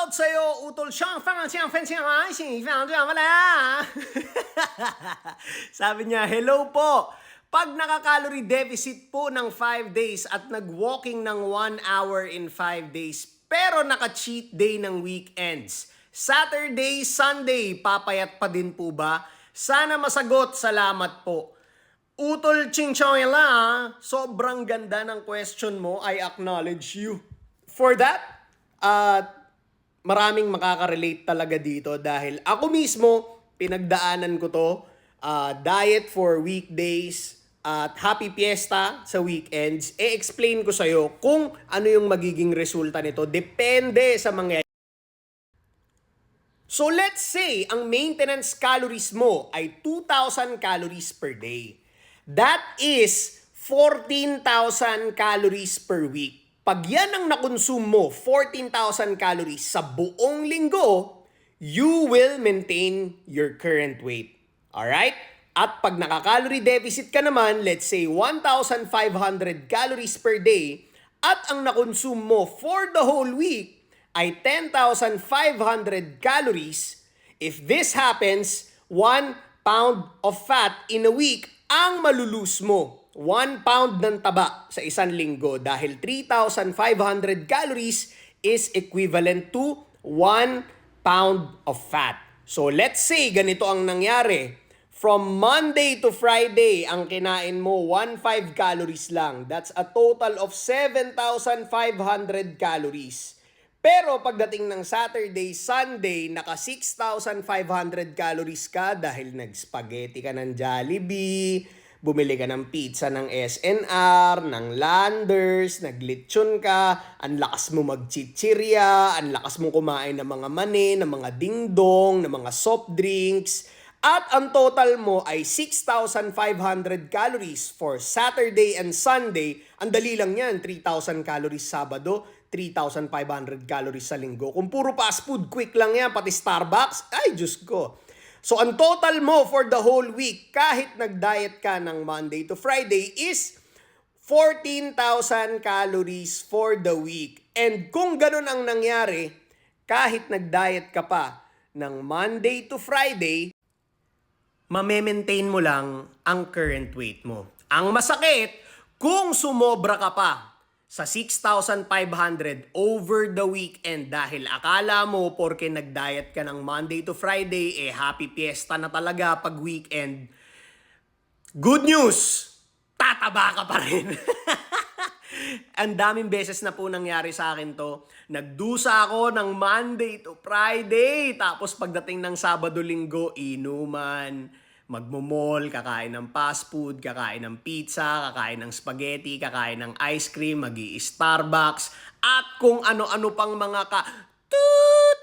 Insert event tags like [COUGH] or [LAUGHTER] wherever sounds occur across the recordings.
Shoutout. Sabi niya, hello po. Pag nakaka-calorie deficit po ng 5 days at nag-walking ng 1 hour in 5 days, pero naka-cheat day ng weekends, Saturday, Sunday, papayat pa din po ba? Sana masagot, salamat po. Utol Ching Choyla, sobrang ganda ng question mo. I acknowledge you. For that, at maraming makaka-relate talaga dito dahil ako mismo, pinagdaanan ko to. ah, diet for weekdays at happy fiesta sa weekends. E-explain ko sa'yo kung ano yung magiging resulta nito. Depende sa mga So let's say ang maintenance calories mo ay 2,000 calories per day. That is 14,000 calories per week. Pag yan ang nakonsume mo, 14,000 calories sa buong linggo, you will maintain your current weight. Alright? At pag naka-calorie deficit ka naman, let's say 1,500 calories per day, at ang nakonsume mo for the whole week ay 10,500 calories, if this happens, 1 pound of fat in a week ang malulus mo. 1 pound ng taba sa isang linggo dahil 3,500 calories is equivalent to 1 pound of fat. So let's say ganito ang nangyari. From Monday to Friday, ang kinain mo 1.5 calories lang. That's a total of 7,500 calories. Pero pagdating ng Saturday, Sunday, naka 6,500 calories ka dahil nag-spaghetti ka ng Jollibee, bumili ka ng pizza ng SNR, ng Landers, naglitsyon ka, ang lakas mo magchichirya, ang lakas mo kumain ng mga mani, ng mga dingdong, ng mga soft drinks, at ang total mo ay 6,500 calories for Saturday and Sunday. Ang dali lang yan, 3,000 calories Sabado, 3,500 calories sa linggo. Kung puro fast food, quick lang yan, pati Starbucks, ay Diyos ko. So ang total mo for the whole week, kahit nag-diet ka ng Monday to Friday, is 14,000 calories for the week. And kung ganun ang nangyari, kahit nag-diet ka pa ng Monday to Friday, mame-maintain mo lang ang current weight mo. Ang masakit, kung sumobra ka pa sa 6,500 over the weekend dahil akala mo porke nag-diet ka ng Monday to Friday, eh happy fiesta na talaga pag weekend. Good news! Tataba ka pa rin. [LAUGHS] Ang daming beses na po nangyari sa akin to. Nagdusa ako ng Monday to Friday. Tapos pagdating ng Sabado-Linggo, inuman, magmumol, kakain ng fast food, kakain ng pizza, kakain ng spaghetti, kakain ng ice cream, mag starbucks at kung ano-ano pang mga ka... Toot!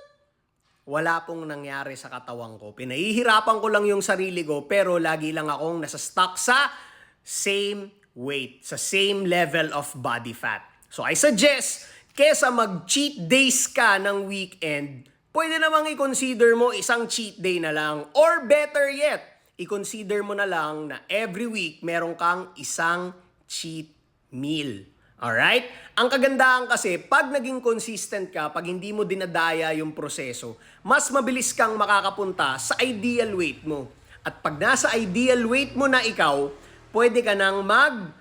Wala pong nangyari sa katawan ko. Pinahihirapan ko lang yung sarili ko pero lagi lang akong nasa stuck sa same weight, sa same level of body fat. So I suggest, kesa mag-cheat days ka ng weekend, pwede namang i-consider mo isang cheat day na lang. Or better yet, i-consider mo na lang na every week meron kang isang cheat meal. Alright? Ang kagandahan kasi, pag naging consistent ka, pag hindi mo dinadaya yung proseso, mas mabilis kang makakapunta sa ideal weight mo. At pag nasa ideal weight mo na ikaw, pwede ka nang mag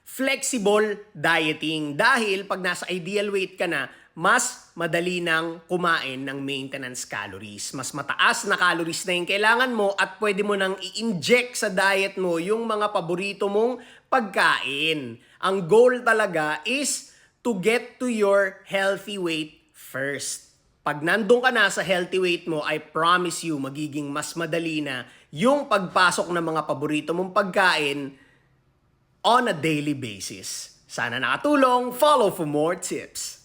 flexible dieting. Dahil pag nasa ideal weight ka na, mas madali nang kumain ng maintenance calories. Mas mataas na calories na yung kailangan mo at pwede mo nang i-inject sa diet mo yung mga paborito mong pagkain. Ang goal talaga is to get to your healthy weight first. Pag nandun ka na sa healthy weight mo, I promise you, magiging mas madali na yung pagpasok ng mga paborito mong pagkain on a daily basis. Sana nakatulong. Follow for more tips.